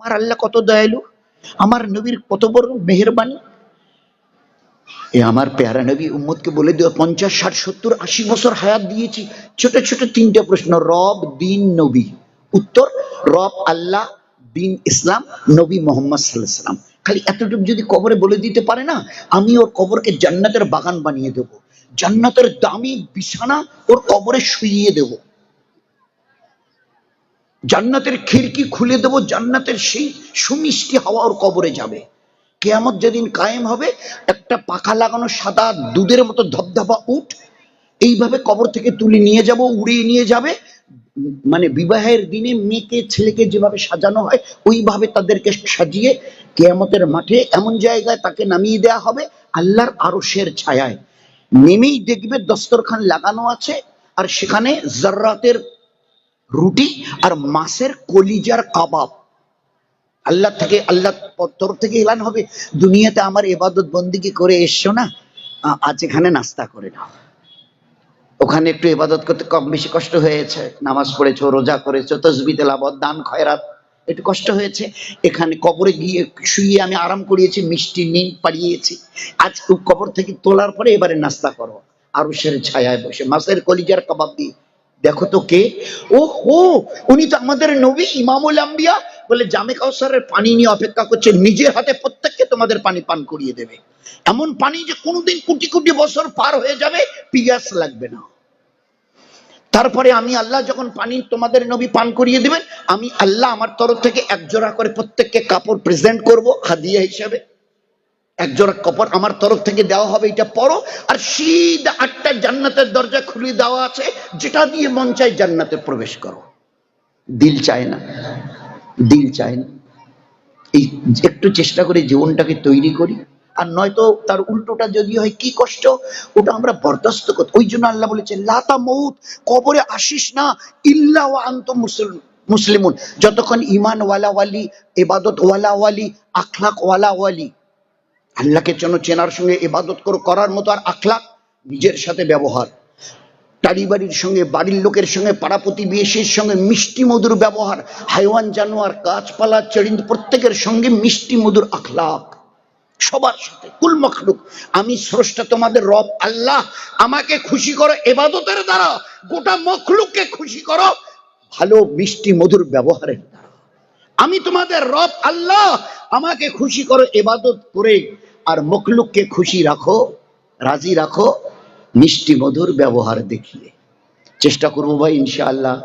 আমার আল্লাহ কত দয়ালু, আমার নবীর কত বড় মেহেরবানি। এ আমার পেয়ারা নবী উম্মতকে বলে দেওয়া পঞ্চাশ, ষাট, সত্তর, আশি বছর হায়াত দিয়েছি। ছোট ছোট তিনটে প্রশ্ন, রব, দিন, নবী। উত্তর, রব, আল্লাহ, দিন, ইসলাম, নবী মোহাম্মদ সাল্লাহ সাল্লাম খালি এতটুকু যদি কবরে বলে দিতে পারে না, আমি ওর কবরকে জান্নাতের বাগান বানিয়ে দেব। জান্নাতের দামি বিছানা ওর কবরে শুইয়ে দেব। জান্নাতের খিড়কি খুলে দেব, জান্নাতের সেই সুমিষ্টি হাওয়া ওর কবরে যাবে। কেয়ামত যেদিন কায়েম হবে, একটা পাখা লাগানো সাদা দুধের মতো ধবধবা উঠ এইভাবে কবর থেকে তুলে নিয়ে যাব, উড়িয়ে নিয়ে যাবে। মানে বিবাহের দিনে মেয়েকে, ছেলেকে যেভাবে সাজানো হয়, ওইভাবে তাদেরকে সাজিয়ে কেয়ামতের মাঠে এমন জায়গায় তাকে নামিয়ে দেওয়া হবে, আল্লাহর আরশের ছায়ায়। নেমেই দেখবে দস্তরখান লাগানো আছে, আর সেখানে জার্রাতের রুটি আর মাছের কলিজার কাবাব। আল্লাহ থেকে, আল্লাহ তরফ থেকে এলান হবে। দুনিয়াতে আমার এবাদত বন্দিকে করে এসছো না? আজ এখানে নাস্তা করে নাও। ওখানে একটু ইবাদত করতে কম বেশি কষ্ট হয়েছে। নামাজ পড়েছো, রোজা করেছ, তসবি তেলাবত দান, খয়রাত। একটু কষ্ট হয়েছে। এখানে কবরে গিয়ে শুয়ে আমি আরাম করিয়েছি, মিষ্টি নিন পাড়িয়েছি। আজ কবর থেকে তোলার পরে এবারে নাস্তা করো। আরও সের ছায়ায় বসে, মাছের কলিজার কাবাব দিয়ে দেখো তো কে? ও ও উনি তো আমাদের নবী, ইমামুল আম্বিয়া। বলে জামে কাউসারের পানি নিয়ে অপেক্ষা করছে, নিজের হাতে প্রত্যেককে তোমাদের পানি পান করিয়ে দেবে। এমন পানি যে কোনোদিন কোটি কোটি বছর পার হয়ে যাবে, পিয়াস লাগবে না। তারপরে আমি আল্লাহ যখন পানি তোমাদের নবী পান করিয়ে দেবেন, আমি আল্লাহ আমার তরফ থেকে এক জোড়া করে প্রত্যেককে কাপড় প্রেজেন্ট করব, হাদিয়া হিসাবে। এক জোড়া কাপড় আমার তরফ থেকে দেওয়া হবে, এটা পরো আর সিধা আটটা জান্নাতের দরজা খুলে দেওয়া আছে, যেটা দিয়ে মন চাই জান্নাতে প্রবেশ করো। দিল চায় না, দিল চায় না। এই একটু চেষ্টা করে জীবনটাকে তৈরি করি, আর নয়তো তার উল্টোটা যদি হয়, কি কষ্ট? ওটা আমরা বরদাস্ত করতে ওই জন্য আল্লাহ বলেছে, লাতা মৌত কবরে আসিস না, ইল্লা ওয়া আন্ত মুসলিম মুসলিমুন। যতক্ষণ ইমান ওয়ালা ওয়ালি এবাদত ওয়ালা ওয়ালি আখলাক ওয়ালা ওয়ালি আল্লাহকে যেন চেনার সঙ্গে ইবাদত করো, করার মতো আর আখলাক নিজের সাথে ব্যবহার। টাড়ি বাড়ির সঙ্গে, বাড়ির লোকের সঙ্গে, পাড়া প্রতিবেশীর সঙ্গে মিষ্টি মধুর ব্যবহার। হাইওয়ান, জানোয়ার, গাছপালা চেড়িন প্রত্যেকের সঙ্গে মিষ্টি মধুর আখলাক সবার সাথে, কুল মখলুক। আমি স্রষ্টা তোমাদের রব, আল্লাহ, আমাকে খুশি করো, এবাদতের দ্বারা, গোটা মখলুককে খুশি করো। ভালো মিষ্টি মধুর ব্যবহারের দ্বারা। আমি তোমাদের রব, আল্লাহ, আমাকে খুশি করো, এবাদত করে আর মকলুককে খুশি রাখো রাজি রাখো মিষ্টি মধুর ব্যবহার দেখিয়ে। চেষ্টা করব ভাই ইনশাআল্লাহ।